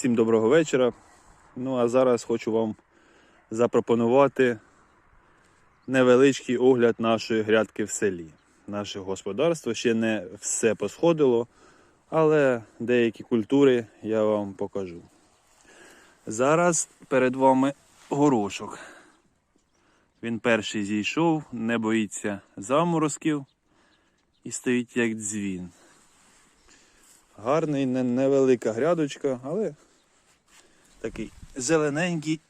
Всім доброго вечора. Ну а зараз хочу вам запропонувати невеличкий огляд нашої грядки в селі. Наше господарство ще не все посходило, але деякі культури я вам покажу. Зараз перед вами горошок. Він перший зійшов, не боїться заморозків і стоїть як дзвін. Гарний, невелика грядочка, але такий зелененький,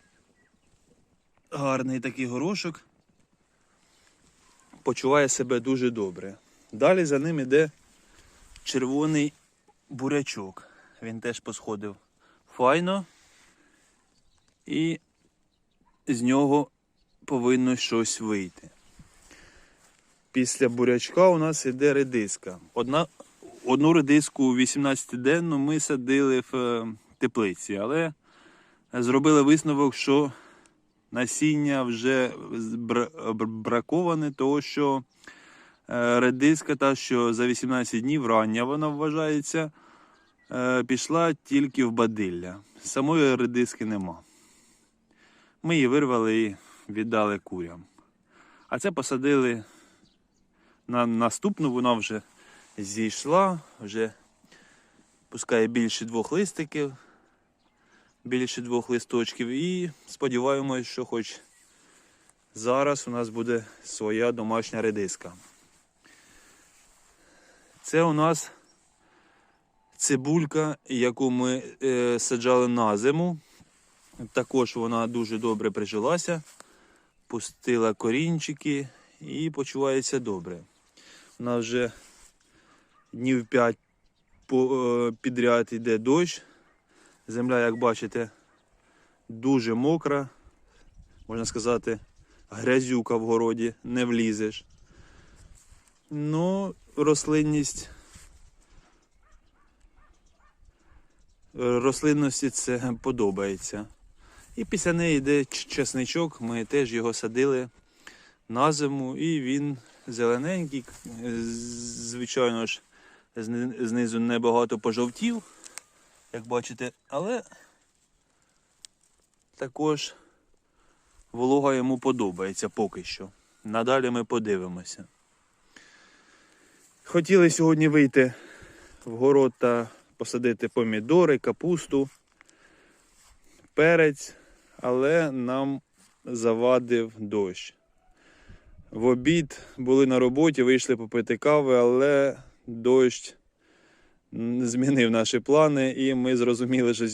гарний такий горошок. Почуває себе дуже добре. Далі за ним іде червоний бурячок. Він теж посходив файно. І з нього повинно щось вийти. Після бурячка у нас іде редиска. Одна, одну редиску 18-денну ми садили в е, теплиці, але зробили висновок, що насіння вже браковане, того що редиска, та що за 18 днів рання вона вважається, е, пішла тільки в бадилля. Самої редиски нема. Ми її вирвали і віддали курям. А це посадили на наступну, вона вже зійшла, вже пускає більше двох листиків, більше двох листочків. І сподіваємось, що хоч зараз у нас буде своя домашня редиска. Це у нас цибулька, яку ми е, саджали на зиму. Також вона дуже добре прижилася, пустила корінчики і почувається добре. Вона вже днів 5 е, підряд йде дощ. Земля, як бачите, дуже мокра. Можна сказати, грязюка в городі, не влізеш. Ну, рослинність. Рослинності це подобається. І після неї йде чесничок. Ми теж його садили на зиму, і він зелененький. Звичайно ж, знизу небагато пожовтів, як бачите, але також волога йому подобається поки що. Надалі ми подивимося. Хотіли сьогодні вийти в город та посадити помідори, капусту, перець, але нам завадив дощ. В обід були на роботі, вийшли попити кави, але дощ змінив наші плани, і ми зрозуміли, що